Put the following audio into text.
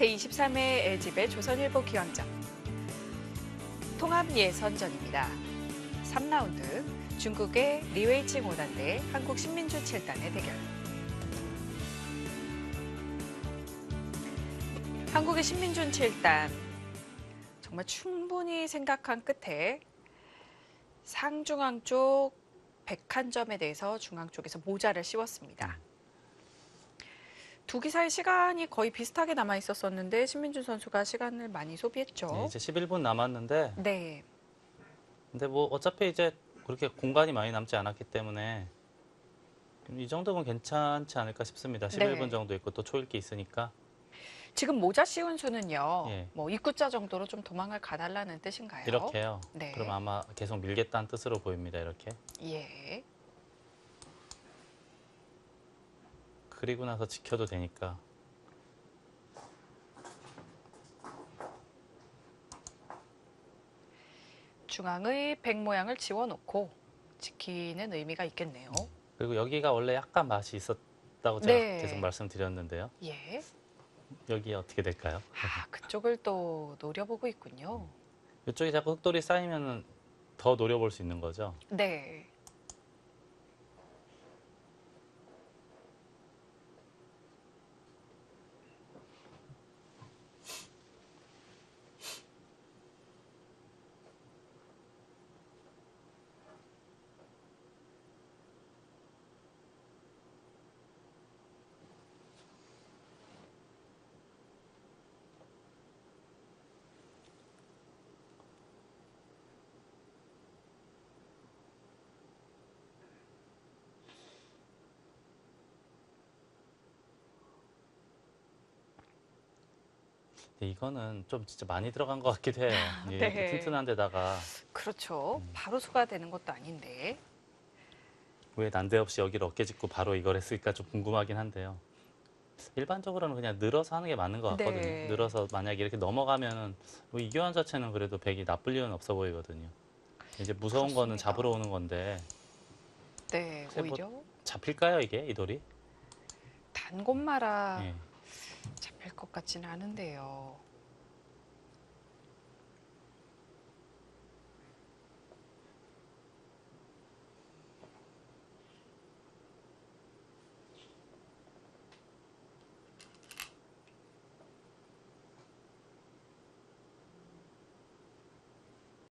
제23회 LG배 조선일보 기왕전 통합 예선전입니다. 3라운드 중국의 리웨이칭 5단 대 한국 신민주 7단의 대결. 한국의 신민준 7단 정말 충분히 생각한 끝에 상중앙 쪽 백한점에 대해서 중앙 쪽에서 모자를 씌웠습니다. 두 기사의 시간이 거의 비슷하게 남아 있었었는데 신민준 선수가 시간을 많이 소비했죠. 네, 이제 11분 남았는데 네, 근데 뭐 어차피 이제 그렇게 공간이 많이 남지 않았기 때문에 이 정도면 괜찮지 않을까 싶습니다. 11분 네. 정도 있고 또 초읽기 있으니까 지금 모자 씌운 수는요. 예. 뭐 입구자 정도로 좀 도망을 가달라는 뜻인가요? 이렇게요. 네. 그럼 아마 계속 밀겠다는 뜻으로 보입니다. 이렇게 예. 그리고 나서 지켜도 되니까 중앙의 백 모양을 지워놓고 지키는 의미가 있겠네요. 그리고 여기가 원래 약간 맛이 있었다고 제가 네. 계속 말씀드렸는데요. 예. 여기 어떻게 될까요? 아, 그쪽을 또 노려보고 있군요. 이쪽에 자꾸 흑돌이 쌓이면 더 노려볼 수 있는 거죠. 네. 근데 이거는 좀 진짜 많이 들어간 것 같기도 해요. 예, 네. 이렇게 튼튼한 데다가 그렇죠. 음. 바로 수가 되는 것도 아닌데. 왜 난데없이 여기를 어깨 짚고 바로 이걸 했을까 좀 궁금하긴 한데요. 일반적으로는 그냥 늘어서 하는 게 맞는 것 같거든요. 네. 늘어서 만약에 이렇게 넘어가면은 뭐 이교환 자체는 그래도 백이 나쁠 이유는 없어 보이거든요. 이제 무서운 거는 그렇습니다. 잡으러 오는 건데 네, 글쎄, 뭐- 오히려 잡힐까요 이게 이 돌이? 단 곳마라 예. 잡힐 것 같지는 않은데요.